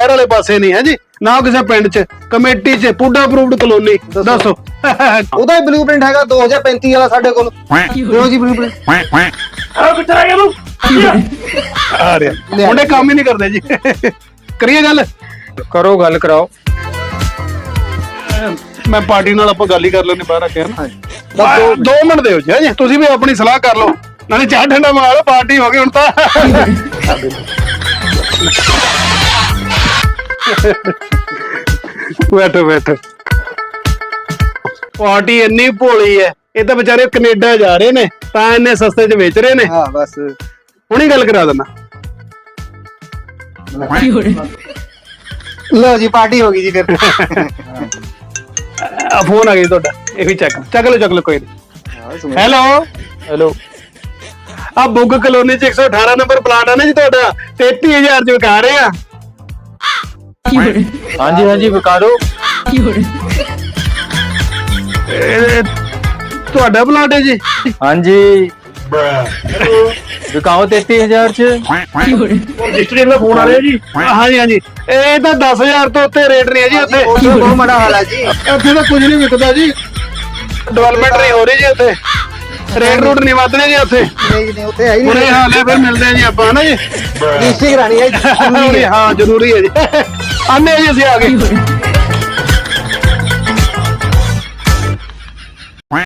ਸ਼ਹਿਰ ਵਾਲੇ ਪਾਸੇ ਨਹੀਂ ਹੈ ਜੀ? ਨਾ ਕਿਸੇ ਪਿੰਡ 'ਚ ਕਮੇਟੀ 'ਚ ਪੁੱਡਾ ਅਪਰੂਵਡ ਕਲੋਨੀ ਦੱਸੋ। ਉਹਦਾ ਹੀ ਬਲੂਪ੍ਰਿੰਟ ਹੈਗਾ 2035 ਵਾਲਾ ਸਾਡੇ ਕੋਲ। ਦਿਓ ਜੀ ਬਲੂਪ੍ਰਿੰਟ ਆ ਕਿੱਥੇ ਆ ਗਿਆ ਤੂੰ ਆ ਰਿਹਾ। ਮੁੰਡੇ ਕੰਮ ਹੀ ਨਹੀਂ ਕਰਦੇ ਜੀ। ਕਰੀਏ ਗੱਲ? ਕਰੋ ਗੱਲ ਕਰਾਓ। ਮੈਂ ਪਾਰਟੀ ਨਾਲ ਆਪਾਂ ਗੱਲ ਹੀ ਕਰ ਲੈਣੇ ਬਾਹਰ ਆ ਕੇ ਆ, ਦੋ ਮਿੰਟ ਦਿਓ ਜੀ? ਤੁਸੀਂ ਵੀ ਆਪਣੀ ਸਲਾਹ ਕਰ ਲਓ। ਨਾਲੇ ਚਾਹ ਠੰਡਾ ਮਾਰ ਲਓ ਪਾਰਟੀ ਹੋ ਗਈ ਹੁਣ ਤਾਂ। ਬੈਠੋ ਬੈਠੋ। ਪਾਰਟੀ ਇੰਨੀ ਭੋਲੀ ਹੈ ਇਹ ਤਾਂ ਵਿਚਾਰੇ ਕੈਨੇਡਾ ਜਾ ਰਹੇ ਨੇ ਤਾਂ ਇੰਨੇ ਸਸਤੇ 'ਚ ਵੇਚ ਰਹੇ ਨੇ। ਹਾਂ ਬਸ। ਹੁਣੀ ਗੱਲ ਕਰਾ ਦਿੰਦਾ। ਲਓ ਜੀ ਪਾਰਟੀ ਹੋ ਗਈ ਜੀ ਫਿਰ। ਆ ਫੋਨ ਆ ਗਿਆ ਜੀ ਤੁਹਾਡਾ ਇਹ ਵੀ ਚੱਕ ਚੱਕ ਲਓ ਚੱਕ ਲਓ ਕੋਈ ਨਹੀਂ। ਹੈਲੋ? ਹੈਲੋ। ਆ ਬੁੱਗ ਕਲੋਨੀ ਚ 118 ਨੰਬਰ ਪਲਾਟ ਆ ਨਾ ਜੀ ਤੁਹਾਡਾ 33000 ਚ ਵਿਕਾ ਰਹੇ ਆ। ਹਾਂਜੀ ਹਾਂਜੀ ਵਿਕਾ ਦਿਓ ਇਹ ਤੁਹਾਡਾ ਪਲਾਟ ਹੈ ਜੀ। ਹਾਂਜੀ। ਵਿਕਾਓ 33000 ਚ। ਰਜਿਸਟਰੀ ਦਾ ਫੋਨ ਆ ਰਿਹਾ ਜੀ। ਹਾਂਜੀ ਹਾਂਜੀ। ਇਹ ਤਾਂ 10000 ਤੋਂ ਉੱਤੇ ਰੇਟ ਨਹੀਂ ਹੈ ਜੀ ਉੱਥੇ। ਬਹੁਤ ਮਾੜਾ ਹਾਲ ਹੈ ਜੀ। ਉੱਥੇ ਤਾਂ ਕੁਝ ਨਹੀਂ ਵਿਕਦਾ ਜੀ। ਡਿਵੈਲਪਮੈਂਟ ਨਹੀਂ ਹੋ ਰਹੀ ਜੀ ਉੱਥੇ। ਰੇਟ ਰੂਟ ਨਹੀਂ ਵੱਧਦੇ ਜੀ ਉੱਥੇ। ਨਹੀਂ ਨਹੀਂ ਉੱਥੇ ਹੈ ਹੀ ਨਹੀਂ। ਹਾਲ ਹੈ ਫਿਰ ਮਿਲਦੇ ਆ ਜੀ ਆਪਾਂ ਹਨਾ ਜੀ। ਰਜਿਸਟਰੀ ਕਰਾਣੀ ਹੈ ਜੀ ਹਾਂ ਜ਼ਰੂਰੀ ਹੈ ਜੀ। ਆਨੇ ਜੀ ਅਸੀਂ ਆ ਗਏ